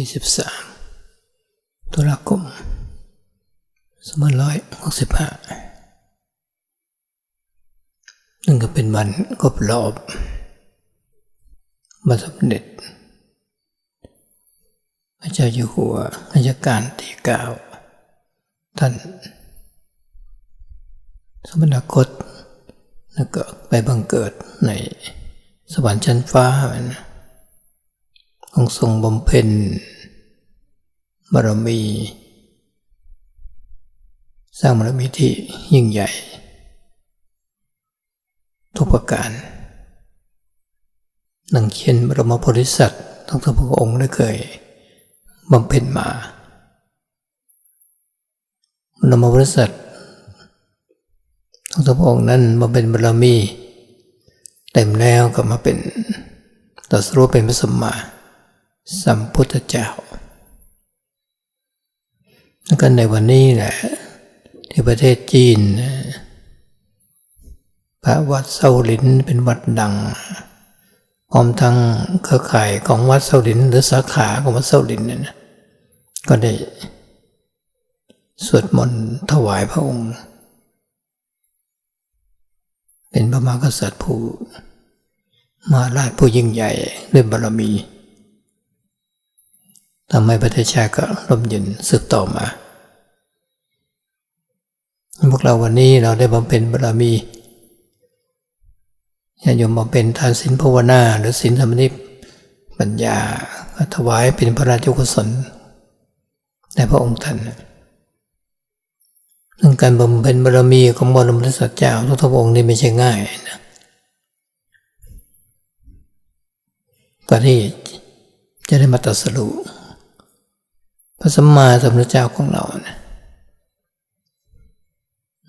ที่13ตุลาคม2565นั่นก็เป็นวันครบรอบมาสมเด็จพระเจ้าอยู่หัวรัชกาลที่เก้าท่านสมณคตแล้วก็ไปบังเกิดในสวรรค์ชั้นฟ้านะองทรงบำเพ็ญ บารมี สร้างบารมีที่ยิ่งใหญ่ ทุกประการดังเช่นบรมโพธิสัตว์ทั้งทุกพระองค์ได้เคยบำเพ็ญมาบรมโพธิสัตว์ทั้งทุกพระองค์นั้นบำเพ็ญบารมี เต็มแล้วก็มาเป็นตัสรู้เป็นพระสมมาสัมพุทธเจ้า ก็ในวันนี้แหละที่ประเทศจีน พระวัดเซาหลินเป็นวัดดังพร้อมทั้งเครือข่ายของวัดเซาหลิน หรือสาขาของวัดเซาหลินเนี่ยก็ได้สวดมนต์ถวายพระองค์ เป็นพระมหากษัตริย์ผู้มาราชผู้ยิ่งใหญ่ด้วยบารมี ทำให้ประเทศชาติก็ร่มเย็นสืบต่อมาพวกเราวันนี้เราได้บำเพ็ญบารมีญาโยมบำเพ็ญทานศีลภาวนา หรือศีลธรรมนิพปัญญาถวายเป็นพระราชกุศลในพระองค์ท่านเรื่องการบำเพ็ญบารมีของบรมศาสเจ้าทุกทพองค์นี่ไม่ใช่ง่ายนะกว่าที่จะได้มาตัดสรุ พระสัมมาสัมพุทธเจ้าของเรานะ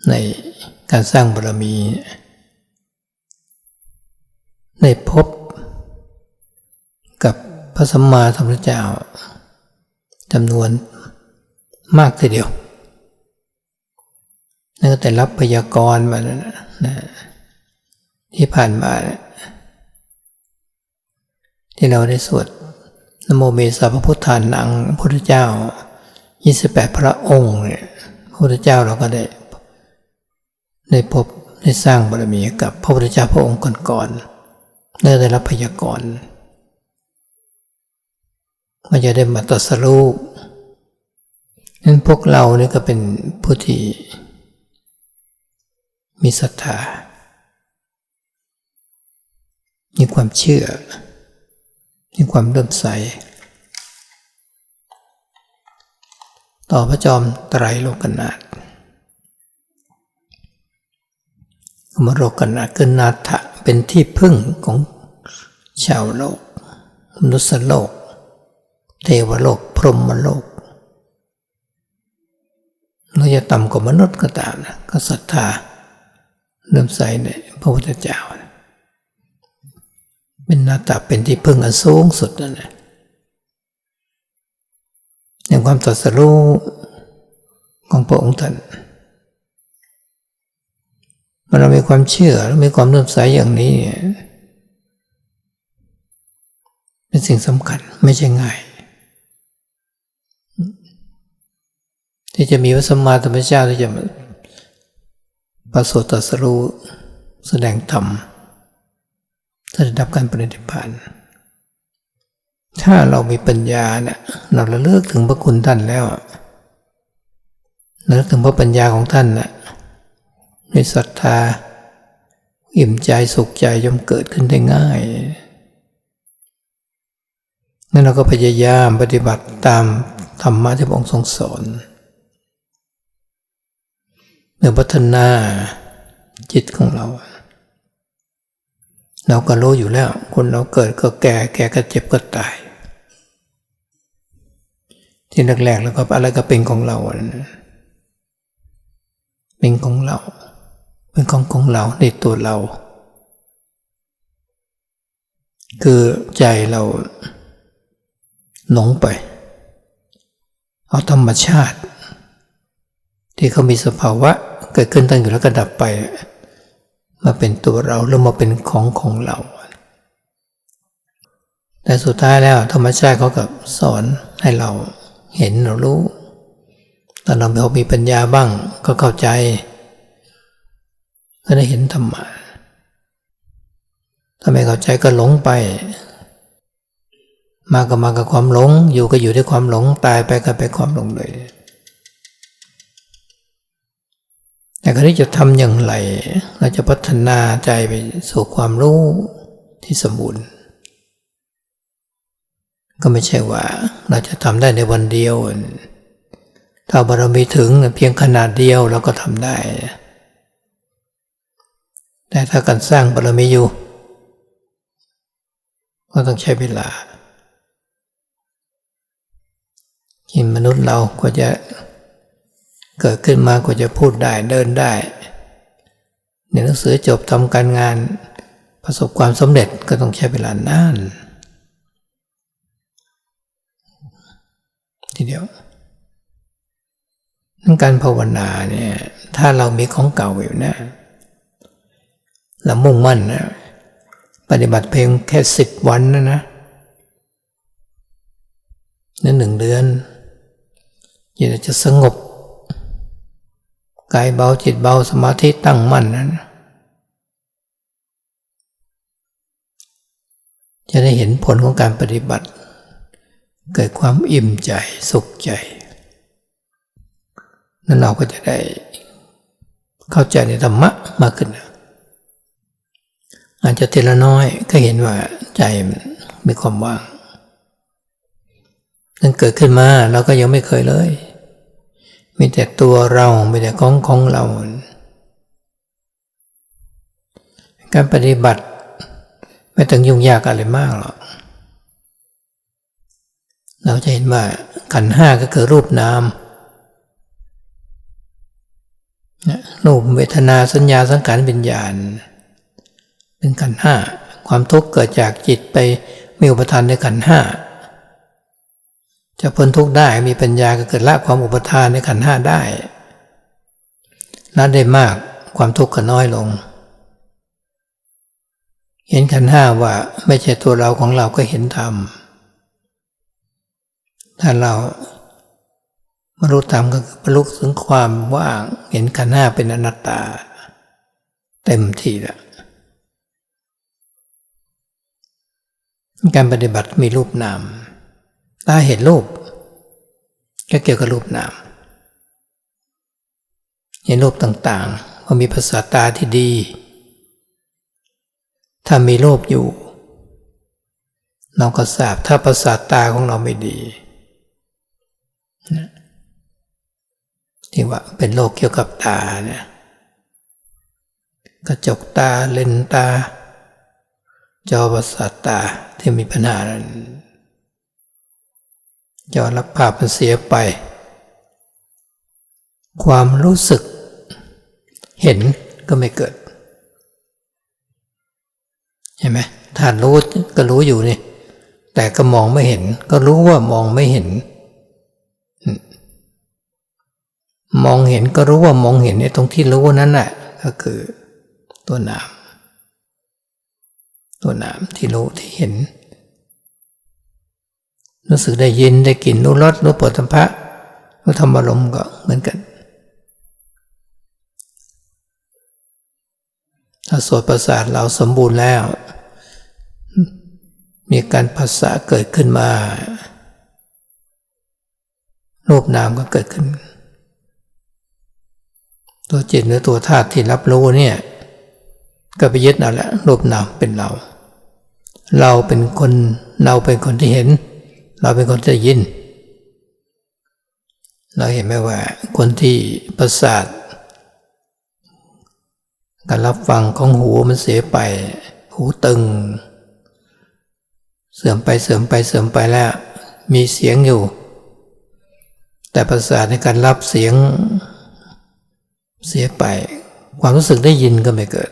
ในการสร้างบารมี ในพบกับพระสัมมาสัมพุทธเจ้าจำนวนมากทีเดียวนั่นก็แต่รับพยากรณ์มานะนะที่ผ่านมานะที่เราได้สวด นโมเมสพระพุทธานังพุทธเจ้า 28 พระองค์เนี่ยพระพุทธเจ้าเราก็ได้ได้พบได้สร้างบารมีกับพระพุทธเจ้าพระองค์ก่อนๆได้ได้รับพยากรณ์ว่าจะได้มาตรัสรู้นั้นพวกเราเนี่ยก็เป็นผู้ที่มีศรัทธา มีความเชื่อ มีความเริ่มใส ต่อพระจอมไตรโลกนาถมโรกนาถคือนาถะเป็นที่พึ่งของชาวโลก มนุษย์โลก เทวโลก พรหมโลกเราจะต่ำกว่ามนุษย์ก็ตามนะก็ศรัทธาเริ่มใสในพระพุทธเจ้า เป็นนาตาเป็นที่พึ่งอันสูงสุดนั่นแหละอย่างความตรัสรู้ของพระองค์ท่านมันเรามีความเชื่อและมีความเลื่มใสอย่างนี้ เป็นสิ่งสำคัญไม่ใช่ง่าย ที่จะมีพระสัมมาสัมพุทธเจ้าที่จะประสูติตรัสรู้แสดงธรรม ถ้าได้รับการปฏิบัติถ้าเรามีปัญญาเนี่ยเราระลึกถึงพระคุณท่านแล้วระลึกถึงพระปัญญาของท่านน่ะมีศรัทธาอิ่มใจสุขใจย่อมเกิดขึ้นได้ง่ายนั่นเราก็พยายามปฏิบัติตามธรรมะที่พระองค์ทรงสอนเมื่อพัฒนาจิตของเรา เราก็รู้อยู่แล้ว คนเราเกิดก็แก่ แก่ก็เจ็บก็ตาย ที่แรกๆแล้วก็อะไรก็เป็นของเราเป็นของเรา เป็นของของเราในตัวเรา คือใจเราหลงไป เอาธรรมชาติ ที่เขามีสภาวะเกิดขึ้นตั้งอยู่แล้วก็ดับไป มาเป็นตัวเราหรือมาเป็นของของเรา แต่สุดท้ายแล้วธรรมชาติเขากับสอนให้เราเห็นเรารู้ตอนเราเรามีปัญญาบ้างก็เข้าใจ ก็ได้เห็นธรรมะถ้าไม่เข้าใจก็หลงไป มาก็มากับความหลง อยู่ก็อยู่ด้วยความหลงตายไปก็ไปความหลงเลย แต่การที่จะทำอย่างไร เราจะพัฒนาใจไปสู่ความรู้ที่สมบูรณ์ ก็ไม่ใช่ว่า เราจะทำได้ในวันเดียว ถ้าบารมีถึงเพียงขนาดเดียวเราก็ทำได้ แต่ถ้าการสร้างบารมีอยู่ ก็ต้องใช้เวลาที่มนุษย์เราก็จะ เกิดขึ้นมากว่าจะพูดได้เดินได้เรียนหนังสือจบทำการงาน ประสบความสำเร็จก็ต้องใช้เวลานาน ทีเดียวนั่นการภาวนาเนี่ยถ้าเรามีของเก่าอยู่นะเรามุ่งมั่นนะปฏิบัติเพียงแค่สิบวันนะนะนั่นหนึ่งเดือนจิตจะสงบ กายเบาจิตเบาสมาธิตั้งมั่นนั้น จะได้เห็นผลของการปฏิบัติ เกิดความอิ่มใจสุขใจ นั้นเราก็จะได้เข้าใจในธรรมะมากขึ้น อาจจะทีละน้อยก็เห็นว่าใจมีความว่างนั่นเกิดขึ้นมาเราก็ยังไม่เคยเลย มีแต่ตัวเรา มีแต่ของของเรา การปฏิบัติ ไม่ต้องยุ่งยากอะไรมากหรอก เราจะเห็นว่าขันห้าก็คือรูปนามรูปเวทนาสัญญาสังขารวิญญาณ เป็นขันห้า ความทุกข์เกิดจากจิตไปมีอุปทานในขันห้า จะพ้นทุกข์ได้มีปัญญาก็เกิดละความอุปทานในขันห้าได้ละได้มากความทุกข์ก็น้อยลง เห็นขันห้าว่าไม่ใช่ตัวเราของเราก็เห็นธรรมถ้าเราบรรลุธรรมก็คือบรรลุถึงความว่างเห็นขันห้าเป็นอนัตตา เต็มที่ล้วการปฏิบัติมีรูปนาม ตาเห็นรูปก็เกี่ยวกับรูปนาม เห็นรูปต่างๆว่ามีภาษาตาที่ดี ถ้ามีรูปอยู่ เราก็ทราบถ้าภาษาตาของเราไม่ดีที่ว่าเป็นโรคเกี่ยวกับตาเนี่ยกระจกตาเลนตา จอประสาทตาที่มีปัญหานั้น จอรับภาพมันเสียไป ความรู้สึก เห็นก็ไม่เกิด เห็นไหมถ้ารู้ก็รู้อยู่นี่ แต่ก็มองไม่เห็น ก็รู้ว่ามองไม่เห็น มองเห็นก็รู้ว่ามองเห็นในตรงที่รู้นั้นแหละก็คือตัวนาม ตัวนามที่รู้ที่เห็น รู้สึกได้ยินได้กลิ่นรู้รสรู้ปวดสัมผัสรู้ธรรมารมก็เหมือนกัน ถ้าสวดประสาทเราสมบูรณ์แล้ว มีการภาษาเกิดขึ้นมา รูปนามก็เกิดขึ้น ตัวจิตหรือตัวธาตุที่รับรู้เนี่ยก็ไปยึดเอาละรูปนามเป็นเรา เราเป็นคนเราเป็นคนที่เห็น เราเป็นคนจะยิน เราเห็นไหมว่าคนที่ประสาทการรับฟังของหูมันเสียไป หูตึง เสื่อมไปเสื่อมไปเสื่อมไปแล้ว มีเสียงอยู่ แต่ประสาทในการรับเสียงเสียไป ความรู้สึกได้ยินก็ไม่เกิด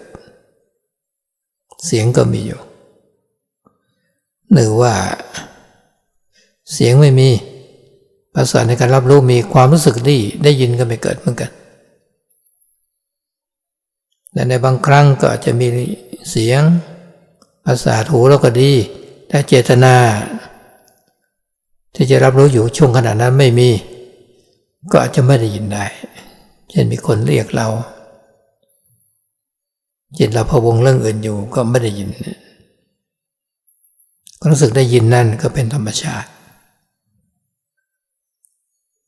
เสียงก็มีอยู่ หรือว่า เสียงไม่มีภาษาในการรับรู้มีความรู้สึกดีได้ยินก็ไม่เกิดเหมือนกันแต่ในบางครั้งก็อาจจะมีเสียงภาษาหูเราก็ดี แต่เจตนา ที่จะรับรู้อยู่ช่วงขณะนั้นไม่มี ก็อาจจะไม่ได้ยินได้ เช่นมีคนเรียกเรา จิตเราพะวงเรื่องอื่นอยู่ก็ไม่ได้ยิน ก็รู้สึกได้ยินนั่นก็เป็นธรรมชาติ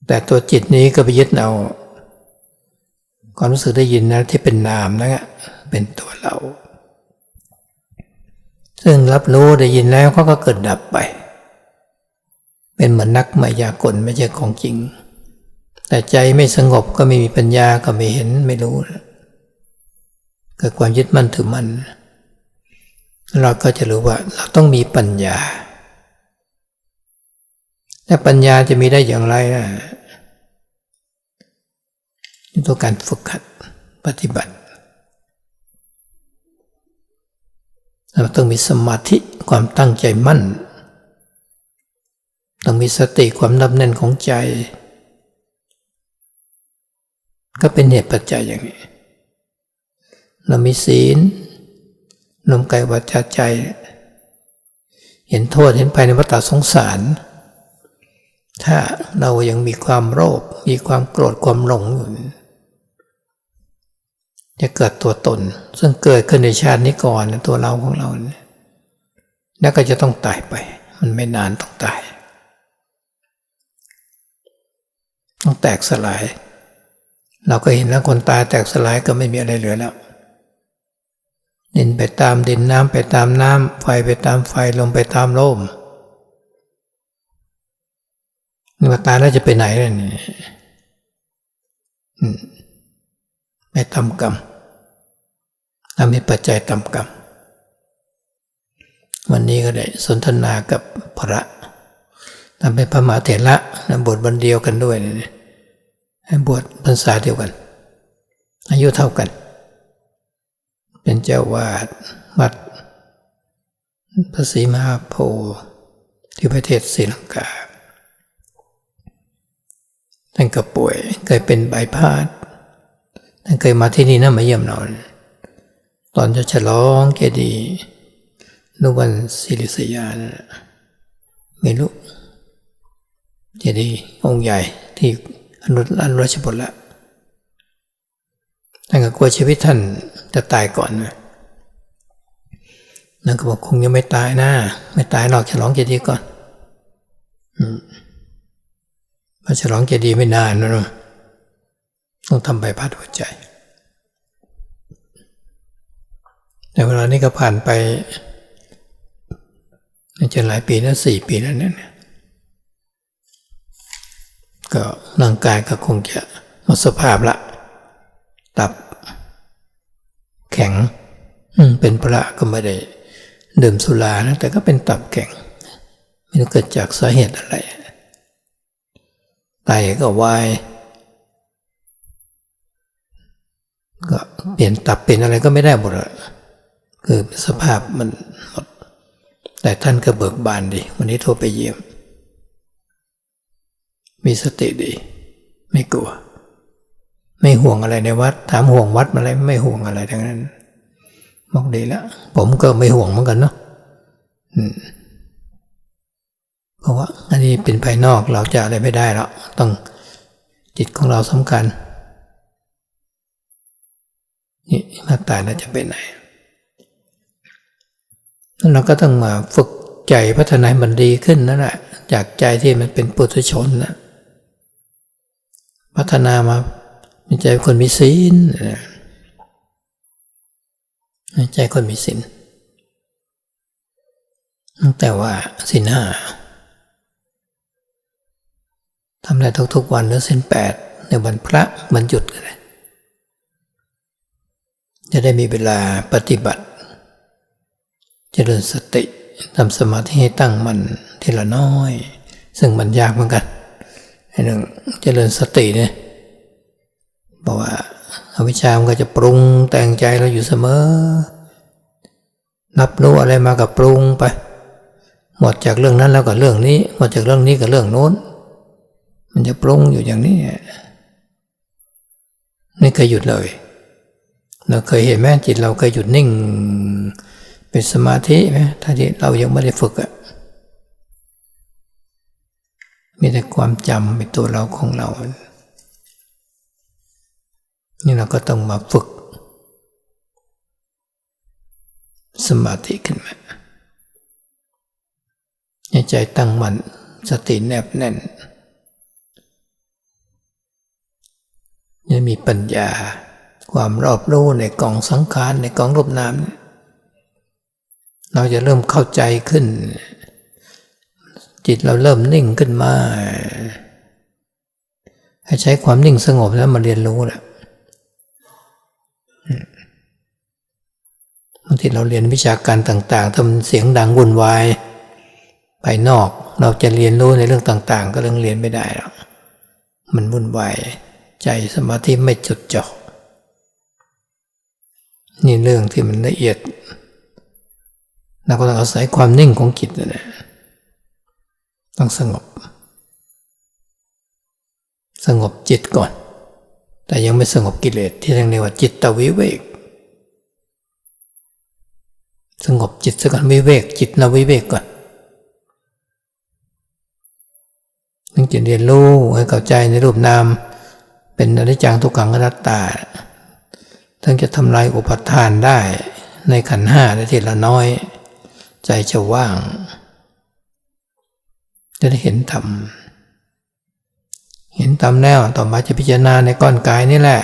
แต่ตัวจิตนี้ก็ไปยึดเอาความรู้สึกได้ยินนะที่เป็นนามนะเป็นตัวเรา ซึ่งรับรู้ได้ยินแล้วเขาก็เกิดดับไป เป็นเหมือนนักมายากลไม่ใช่ของจริง แต่ใจไม่สงบก็ไม่มีปัญญาก็ไม่เห็นไม่รู้ เกิดความยึดมั่นถือมั่นเราก็จะรู้ว่าเราต้องมีปัญญา แต่ปัญญาจะมีได้อย่างไรนะนี่ตัวการฝึกหัดปฏิบัติเราต้องมีสมาธิความตั้งใจมั่น ต้องมีสติความนับแน่นของใจ ก็เป็นเหตุปัจจัยอย่างนี้ เรามีศีลนมกายวาจาใจ เห็นโทษเห็นภายในวัฏสงสาร ถ้าเรายังมีความโลภมีความโกรธความหลงอยู่จะเกิดตัวตน ซึ่งเกิดขึ้นในชาตินี้ก่อนตัวเราของเราเนี่ยแล้วก็จะต้องตายไป มันไม่นานต้องตาย ต้องแตกสลาย เราก็เห็นแล้วคนตายแตกสลายก็ไม่มีอะไรเหลือแล้วดินไปตามดินน้ำไปตามน้ำไฟไปตามไฟลมไปตามลมนี่ ว่าตายแล้วจะไปไหนล่ะนี่ไปทำกรรมทำให้ปัจจัยทำกรรม วันนี้ก็ได้สนทนากับพระทำเป็นพระมหาเถระบวชวันเดียวกันด้วยนี่ให้บวชพรรษาเดียวกัน อายุเท่ากัน เป็นเจ้าวาดวัดพระศรีมหาโพธิ์ที่ประเทศศรีลังกา ท่านก็ป่วยเคยเป็นใบพาดท่านเคยมาที่นี่นะมาเยี่ยมเราตอนจะฉลองเกดีนุวันศิริสยานะไม่รู้เจดีองค์ใหญ่ที่อนุรันรัชบุตรละท่านก็กลัวชีวิตท่านจะตายก่อนนะนั่นก็บอกคงยังไม่ตายนะ ไม่ตายหรอกฉลองเจดีย์ก่อน พอฉลองเจดีย์ไม่นานนะต้องทำใบพัดหัวใจแต่เวลานี้ก็ผ่านไปจะหลายปีนะสี่ปีแล้วเนี่ยก็ร่างกายก็คงจะหมดสภาพละ ตับ แข็งเป็นพระก็ไม่ได้ดื่มสุรานะแต่ก็เป็นตับแข็ง ไม่รู้เกิดจากสาเหตุอะไร ไตก็วายก็เปลี่ยนตับเป็นอะไรก็ไม่ได้หมดเลยคือสภาพมันหมดแต่ท่านก็เบิกบานดี วันนี้โทรไปเยี่ยม มีสติดี ไม่กลัว ไม่ห่วงอะไรในวัด ถามห่วงวัดอะไรไม่ห่วงอะไรทั้งนั้นบอกดีแล้วผมก็ไม่ห่วงเหมือนกันเนาะ เพราะว่าอันนี้เป็นภายนอกเราจะอะไรไม่ได้แล้วต้องจิตของเราสำคัญนี่มาตายแล้วจะไปไหนนั้นเราก็ต้องมาฝึกใจพัฒนามันดีขึ้นนั่นแหละจากใจที่มันเป็นปุถุชนนะพัฒนามามีใจคนมีศีลใจคนมีศีลแต่ว่าศีลห้า ทำได้ทุกๆวันหรือศีลแปดในวันพระวันหยุดกันเลยจะได้มีเวลาปฏิบัติเจริญสติทำสมาธิให้ตั้งมันทีละน้อย ซึ่งมันยากเหมือนกันไอ้หนึ่งเจริญสติเนี่ยบอกว่าอวิชามันก็จะปรุงแต่งใจเราอยู่เสมอนับรู้อะไรมากับปรุงไป หมดจากเรื่องนั้นแล้วก็เรื่องนี้ หมดจากเรื่องนี้ก็เรื่องโน้น มันจะปรุงอยู่อย่างนี้ไม่เคยหยุดเลย เราเคยเห็นแม่จิตเราเคยหยุดนิ่ง เป็นสมาธิไหมถ้าที่เรายังไม่ได้ฝึกอะมีแต่ความจำเป็นตัวเราของเรา นี่เราก็ต้องมาฝึก สมาธิขึ้นมาให้ใจตั้งมัน่นสติแนบแน่นะมีปัญญา ความรอบรู้ในกองสังขารในกองรูปนามเราจะเริ่มเข้าใจขึ้น จิตเราเริ่มนิ่งขึ้นมาให้ใช้ความนิ่งสงบแล้วมาเรียนรู้แหละบางทีเราเรียนวิชาการต่าง ๆทำเสียงดังวุ่นวายไปนอก เราจะเรียนรู้ในเรื่องต่าง ๆ ก็เรื่องเรียนไม่ได้หรอกมันวุ่นวาย ใจสมาธิไม่จดจ่อนี่เรื่องที่มันละเอียดเราก็ต้องอาศัยความนิ่งของจิตนะต้องสงบ สงบจิตก่อน แต่ยังไม่สงบกิเลสที่เรียกว่าจิตตวิเวก สงบจิตสก่อนวิเวก จิตเราวิเวกก่อนถึงจะเรียนรู้ให้เข้าใจในรูปนาม เป็นอนิจจังทุกขังอนัตตาถึงจะทำลายอุปทานได้ในขันห้าได้ทีละน้อย ใจจะว่าง จะได้เห็นธรรมเห็นธรรมแล้วต่อมาจะพิจารณาในก้อนกายนี่แหละ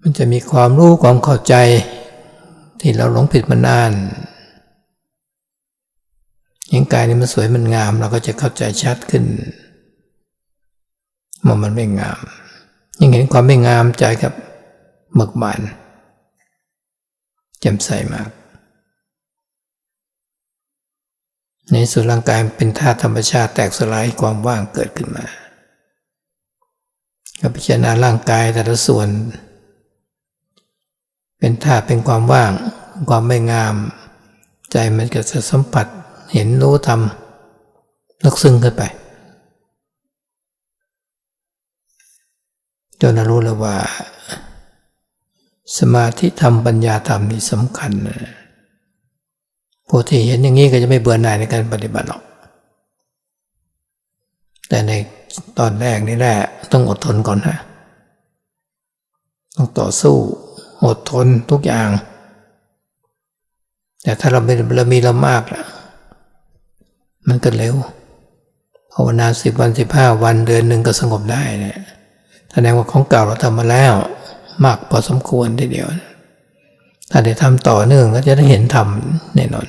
มันจะมีความรู้ความเข้าใจ ที่เราหลงผิดมานานเห็นกายนี้มันสวยมันงาม เราก็จะเข้าใจชัดขึ้น ว่ามันไม่งาม ยังเห็นความไม่งามใจกับเบิกบานแจ่มใสมาก ในส่วนร่างกายเป็นธาตุธรรมชาติแตกสลายความว่างเกิดขึ้นมาก็พิจารณาร่างกายแต่ละส่วน เป็นธาตุเป็นความว่าง ความไม่งาม ใจมันก็จะสัมผัสเห็นรู้ทำลึกซึ้งขึ้นไป จนรู้แล้วว่า สมาธิธรรมปัญญาธรรมนี่สำคัญผู้ที่เห็นอย่างนี้ก็จะไม่เบื่อหน่ายในการปฏิบัติหรอก แต่ในตอนแรกนี่แหละต้องอดทนก่อนนะ ต้องต่อสู้ อดทนทุกอย่าง แต่ถ้าเราไม่เรามีเรามากล้วมันก็เร็วภาวนาสิบวันสิบห้าวันเดือนหนึ่งก็สงบได้เนี่ย แสดงว่าของเก่าเราทำมาแล้ว มากพอสมควรทีเดียว ถ้าได้ทำต่อเนื่องก็จะได้เห็นธรรมแน่นอน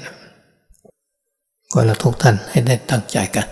ก็เราทุกท่านให้ได้ตั้งใจกัน